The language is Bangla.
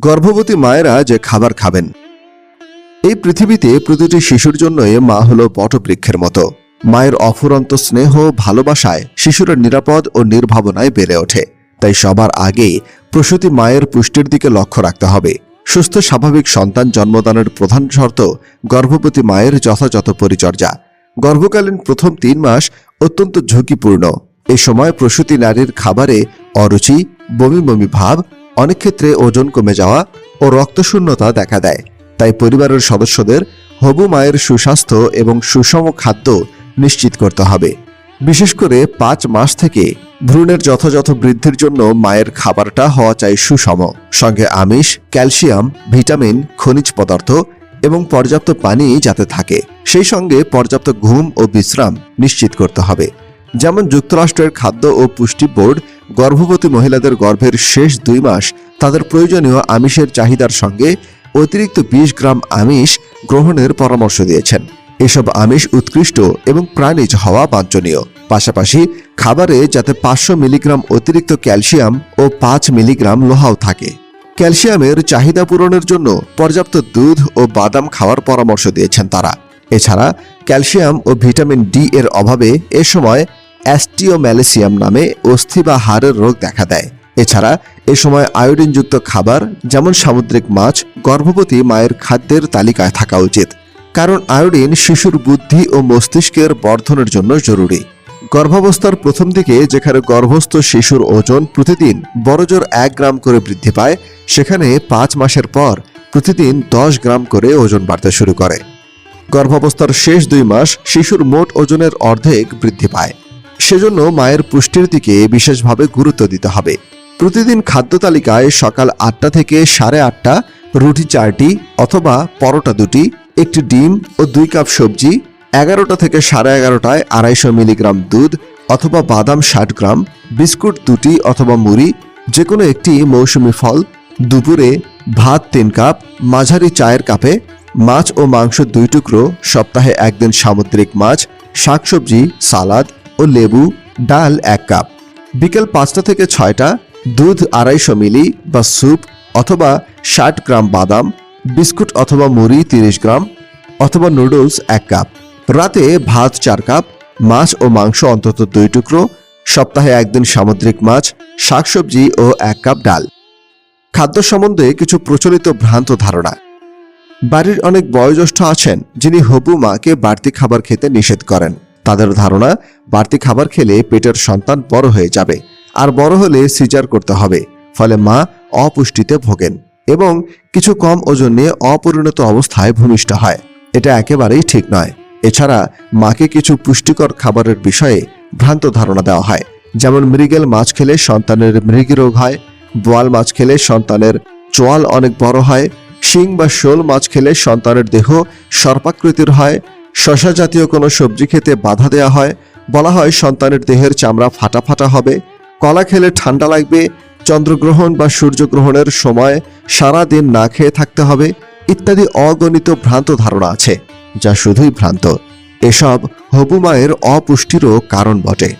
গর্ভবতী মায়েরা যে খাবার খাবেন। এই পৃথিবীতে প্রতিটি শিশুর জন্যই মা হল বটবৃক্ষের মতো। মায়ের অফুরন্ত স্নেহ ভালোবাসায় শিশুরা নিরাপদ ও নির্ভাবনায় বেড়ে ওঠে। তাই সবার আগে প্রসূতি মায়ের পুষ্টির দিকে লক্ষ্য রাখতে হবে। সুস্থ, স্বাভাবিক সন্তান জন্মদানের প্রধান শর্ত গর্ভবতী মায়ের যথাযথ পরিচর্যা। গর্ভকালীন প্রথম তিন মাস অত্যন্ত ঝুঁকিপূর্ণ। এ সময় প্রসূতি নারীর খাবারে অরুচি, বমি বমি ভাব অনেক ক্ষেত্রে ওজন কমে যাওয়া ও রক্তশূন্যতা দেখা দেয়। তাই পরিবারের সদস্যদের হবু মায়ের সুস্বাস্থ্য এবং সুষম খাদ্য নিশ্চিত করতে হবে। বিশেষ করে পাঁচ মাস থেকে ভ্রূণের যথাযথ বৃদ্ধির জন্য মায়ের খাবারটা হওয়া চাই সুষম। সঙ্গে আমিষ, ক্যালসিয়াম, ভিটামিন, খনিজ পদার্থ এবং পর্যাপ্ত পানি যাতে থাকে। সেই সঙ্গে পর্যাপ্ত ঘুম ও বিশ্রাম নিশ্চিত করতে হবে। যেমন যুক্তরাষ্ট্রের খাদ্য ও পুষ্টি বোর্ড গর্ভবতী মহিলাদের গর্ভের শেষ দুই মাস তাদের প্রয়োজনীয় আমিষের চাহিদার সঙ্গে অতিরিক্ত বিশ গ্রাম আমিষ গ্রহণের পরামর্শ দিয়েছেন। এসব আমিষ উৎকৃষ্ট এবং প্রাণীজ হওয়া বাঞ্ছনীয়। পাশাপাশি খাবারে যাতে পাঁচশো মিলিগ্রাম অতিরিক্ত ক্যালসিয়াম ও পাঁচ মিলিগ্রাম লোহাও থাকে। ক্যালসিয়ামের চাহিদা পূরণের জন্য পর্যাপ্ত দুধ ও বাদাম খাওয়ার পরামর্শ দিয়েছেন তারা। এছাড়া ক্যালসিয়াম ও ভিটামিন ডি এর অভাবে এ সময় অ্যাস্টিওম্যালেসিয়াম নামে অস্থি বা হাড়ের রোগ দেখা দেয়। এছাড়া এ সময় আয়োডিনযুক্ত খাবার, যেমন সামুদ্রিক মাছ, গর্ভবতী মায়ের খাদ্যের তালিকায় থাকা উচিত। কারণ আয়োডিন শিশুর বুদ্ধি ও মস্তিষ্কের বর্ধনের জন্য জরুরি। গর্ভাবস্থার প্রথম দিকে যেখানে গর্ভস্থ শিশুর ওজন প্রতিদিন বড়জোর এক গ্রাম করে বৃদ্ধি পায়, সেখানে পাঁচ মাসের পর প্রতিদিন দশ গ্রাম করে ওজন বাড়তে শুরু করে। গর্ভাবস্থার শেষ দুই মাস শিশুর মোট ওজনের অর্ধেক বৃদ্ধি পায়। সেজন্য মায়ের পুষ্টির দিকে বিশেষভাবে গুরুত্ব দিতে হবে। প্রতিদিন খাদ্য তালিকায় সকাল আটটা থেকে সাড়ে আটটা, রুটি চারটি অথবা পরোটা দুটি, একটি ডিম ও দুই কাপ সবজি, এগারোটা থেকে সাড়ে এগারোটায় আড়াইশো মিলিগ্রাম দুধ অথবা বাদাম ষাট গ্রাম, বিস্কুট দুটি অথবা মুড়ি যে কোনো একটি মৌসুমি ফল, দুপুরে ভাত তিন কাপ, মাঝারি চায়ের কাপে মাছ ও মাংস দুই টুকরো, সপ্তাহে একদিন সামুদ্রিক মাছ, শাকসবজি, সালাদ ও লেবু, ডাল এক কাপ। বিকেল পাঁচটা থেকে ছয়টা, দুধ আড়াইশো মিলি বা স্যুপ অথবা ষাট গ্রাম বাদাম, বিস্কুট অথবা মুড়ি তিরিশ গ্রাম অথবা নুডলস এক কাপ। রাতে ভাত চার কাপ, মাছ ও মাংস অন্তত দুই টুকরো, সপ্তাহে একদিন সামুদ্রিক মাছ, শাকসবজি ও এক কাপ ডাল। খাদ্য সম্বন্ধে কিছু প্রচলিত ভ্রান্ত ধারণা। বাড়ির অনেক বয়োজ্যেষ্ঠ আছেন যিনি হবু মাকে বাড়তি খাবার খেতে নিষেধ করেন। তাদের ধারণা, বাড়তি খাবার খেলে পেটের সন্তান বড় হয়ে যাবে আর বড় হলে সিজার করতে হবে, ফলে মা অপুষ্টিতে ভোগেন এবং কিছু কম ওজন অপরিণত অবস্থায় ভূমিষ্ঠ হয়। এটা একেবারেই ঠিক নয়। এছাড়া মাকে কিছু পুষ্টিকর খাবারের বিষয়ে ভ্রান্ত ধারণা দেওয়া হয়, যেমন মৃগেল মাছ খেলে সন্তানের মৃগী রোগ হয়, বোয়াল মাছ খেলে সন্তানের চোয়াল অনেক বড় হয়, শিং বা শোল মাছ খেলে সন্তানের দেহ সর্পাকৃতির হয় শশা জাতীয় কোনো সবজি খেতে বাধা দেওয়া হয়, বলা হয় সন্তানের দেহের চামড়া ফাটা ফাটা হবে, কলা খেলে ঠান্ডা লাগবে, চন্দ্রগ্রহণ বা সূর্যগ্রহণের সময় সারা দিন না খেয়ে থাকতে হবে, ইত্যাদি অগণিত ভ্রান্ত ধারণা আছে, যা শুধুই ভ্রান্ত। এসব হবু মায়ের অপুষ্টিরও কারণ বটে।